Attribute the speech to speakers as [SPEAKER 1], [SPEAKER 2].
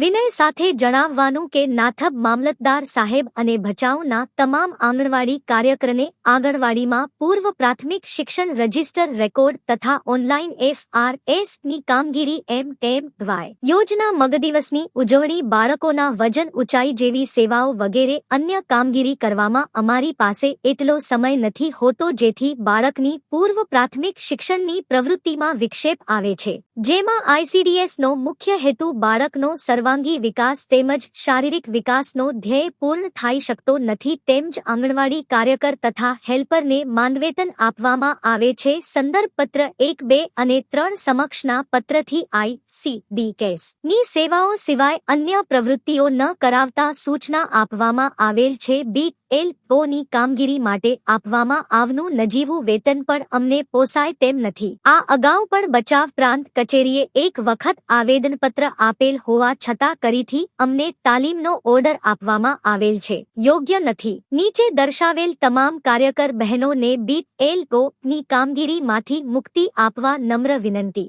[SPEAKER 1] વિનય સાથે જણાવવાનું કે નાથબ મામલતદાર સાહેબ અને ભચાઉના તમામ આંગણવાડી કાર્યકરને આંગણવાડીમાં પૂર્વ પ્રાથમિક શિક્ષણ રજિસ્ટર રેકોર્ડ તથા ઓનલાઈન એફ આર એસની કામગીરી એમ ટેમ વાય. યોજના મગદિવસની ઉજવણી બાળકોના વજન ઊંચાઈ જેવી સેવાઓ વગેરે અન્ય કામગીરી કરવામાં અમારી પાસે એટલો સમય નથી હોતો જેથી બાળકની પૂર્વ પ્રાથમિક શિક્ષણની પ્રવૃત્તિમાં વિક્ષેપ આવે છે. જેમાં આઈસીડીએસનો મુખ્ય હેતુ બાળકનો સર્વાંગી વિકાસ તેમજ શારીરિક વિકાસનો ધ્યેય પૂર્ણ થઈ શકતો નથી તેમજ આંગણવાડી કાર્યકર તથા હેલ્પરને માનવેતન આપવામાં આવે છે. સંદર્ભ પત્ર એક, બે અને ત્રણ સમક્ષના પત્રથી આઈ, સી, ડી કેસની સેવાઓ સિવાય અન્ય પ્રવૃત્તિઓ ન કરાવતા સૂચના આપવામાં આવેલ છે. બી એલ ઓની કામગીરી માટે આપવામાં આવનું નજીવું વેતન પણ અમને પોસાય તેમ નથી. આ અગાઉ પણ બચાવ પ્રાંત કચેરીએ એક વખત આવેદનપત્ર આપેલ હોવા છતાં કરીથી અમને તાલીમનો ઓર્ડર આપવામાં આવેલ છે. યોગ્ય નથી. નીચે દર્શાવેલ તમામ કાર્યકર બહેનોને બીટ એલની કામગીરીમાંથી મુક્તિ આપવા નમ્ર વિનંતી.